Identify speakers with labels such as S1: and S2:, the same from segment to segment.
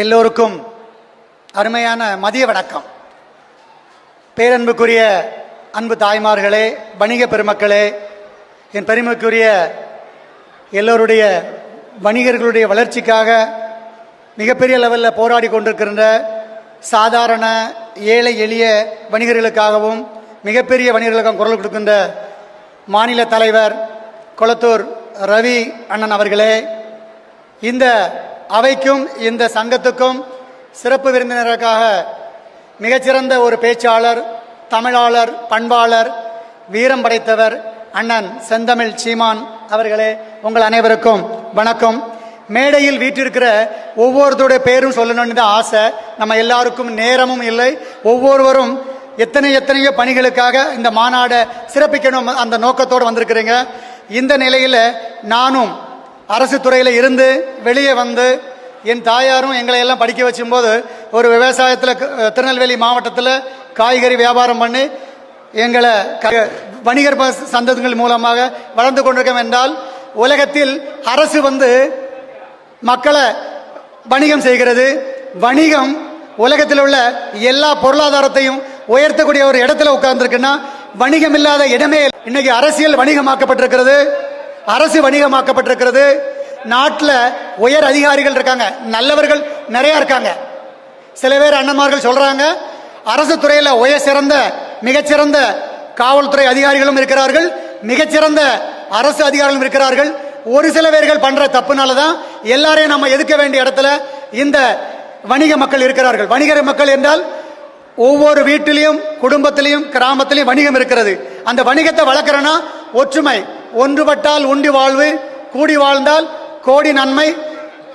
S1: எல்லோருக்கும் அருமையான மதிய வணக்கம். பேரன்புக்குரிய அன்பு தாய்மார்களே வணிக பெருமக்களே என் பெருமைக்குரிய எல்லோருடைய வணிகர்களுடைய வளர்ச்சிக்காக மிகப்பெரிய லெவலில் போராடி கொண்டிருக்கின்ற சாதாரண ஏழை எளிய வணிகர்களுக்காகவும் மிகப்பெரிய வணிகர்களுக்கும் குரல் கொடுக்கின்ற மாநில தலைவர் கொளத்தூர் ரவி அண்ணன் அவர்களே இந்த அவைக்கும் இந்த சங்கத்துக்கும் சிறப்பு விருந்தினருக்காக மிகச்சிறந்த ஒரு பேச்சாளர் தமிழாளர் பண்பாளர் வீரம் படைத்தவர் அண்ணன் செந்தமிழ் சீமான் அவர்களே உங்கள் அனைவருக்கும் வணக்கம். மேடையில் வீட்டிருக்கிற ஒவ்வொருத்தருடைய பேரும் சொல்லணும்னு தான் ஆசை. நம்ம எல்லாருக்கும் நேரமும் இல்லை. ஒவ்வொருவரும் எத்தனை எத்தனையோ பணிகளுக்காக இந்த மாநாடை சிறப்பிக்கணும் அந்த நோக்கத்தோடு வந்திருக்கிறீங்க. இந்த நிலையில் நானும் அரசு துறையில் இருந்து வெளியே வந்து என் தாயாரும் எங்களை எல்லாம் படிக்க வச்சும்போது ஒரு விவசாயத்தில் திருநெல்வேலி மாவட்டத்தில் காய்கறி வியாபாரம் பண்ணி எங்களை க- வணிகர் ப- சந்ததிகள் மூலமாக வளர்ந்து கொண்டிருக்கோம் என்றால் உலகத்தில் அரசு வந்து மக்களை வணிகம் செய்கிறது. வணிகம் உலகத்தில் உள்ள எல்லா பொருளாதாரத்தையும் உயர்த்தக்கூடிய ஒரு இடத்துல உட்கார்ந்துருக்குன்னா வணிகம் இல்லாத இடமே இன்னைக்கு அரசியல் வணிகமாக்கப்பட்டிருக்கிறது. அரசு வணிகமாக்கப்பட்டிருக்கிறது. நாட்டில் உயர் அதிகாரிகள் இருக்காங்க. நல்லவர்கள் நிறைய இருக்காங்க. சில பேர் அண்ணன்மார்கள் சொல்றாங்க அரசு துறையில் உயர் சிறந்த மிகச்சிறந்த காவல்துறை அதிகாரிகளும் இருக்கிறார்கள். மிகச்சிறந்த அரசு அதிகாரிகளும் இருக்கிறார்கள். ஒரு சில பேர்கள் பண்ற தப்புனால தான் எல்லாரையும் நம்ம எதுக்க வேண்டிய இடத்துல இந்த வணிக மக்கள் இருக்கிறார்கள். வணிகர் மக்கள் என்றால் ஒவ்வொரு வீட்டிலையும் குடும்பத்திலையும் கிராமத்திலையும் வணிகம் இருக்கிறது. அந்த வணிகத்தை வளர்க்குறனா ஒற்றுமை. ஒன்றுபட்டால் உண்டி வாழ்வு கூடி வாழ்ந்தால் கோடி நன்மை.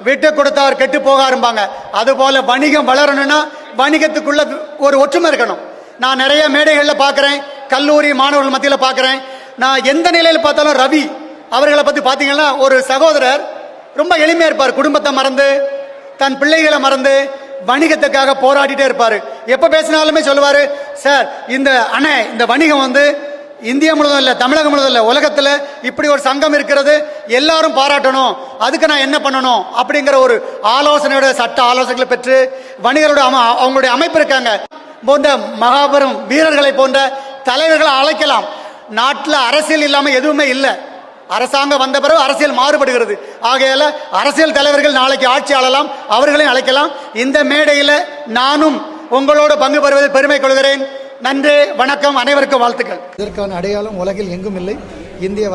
S1: விட்டு கொடுத்தார் கெட்டு போகாரும்பாங்க. அதுபோல் வணிகம் வளரணும்னா வணிகத்துக்குள்ள ஒரு ஒற்றுமை இருக்கணும். நான் நிறைய மேடைகளில் பார்க்குறேன் கல்லூரி மாணவர்கள் மத்தியில் பார்க்குறேன் நான் எந்த நிலையில் பார்த்தாலும் ரவி அவர்களை பற்றி பார்த்தீங்கன்னா ஒரு சகோதரர். ரொம்ப எளிமையாக இருப்பார் குடும்பத்தை மறந்து தன் பிள்ளைகளை மறந்து வணிகத்துக்காக போராடிட்டே இருப்பார். எப்போ பேசினாலுமே சொல்லுவார் சார் இந்த அண்ணே இந்த வணிகம் வந்து இந்தியா முழுதும் இல்லை தமிழகம் முழுதும் இல்லை உலகத்தில் இப்படி ஒரு சங்கம் இருக்கிறது எல்லாரும் பாராட்டணும் அதுக்கு நான் என்ன பண்ணணும் அப்படிங்கிற ஒரு ஆலோசனையோட சட்ட ஆலோசனைகளை பெற்று வணிகரோட அம அவங்களுடைய அமைப்பு இருக்காங்க. போன்ற மகாபெரும் வீரர்களை போன்ற தலைவர்களை அழைக்கலாம். நாட்டில் அரசியல் இல்லாமல் எதுவுமே இல்லை. அரசாங்கம் வந்த பிறகு அரசியல் மாறுபடுகிறது. ஆகையால அரசியல் தலைவர்கள் நாளைக்கு ஆட்சி ஆளலாம் அவர்களையும் அழைக்கலாம். இந்த மேடையில் நானும் உங்களோட பங்கு பெறுவதில் பெருமை கொள்கிறேன். நன்றி வணக்கம் அனைவருக்கும் வாழ்த்துக்கள். இதற்கான அடையாளம் உலகில் எங்கும் இல்லை. இந்திய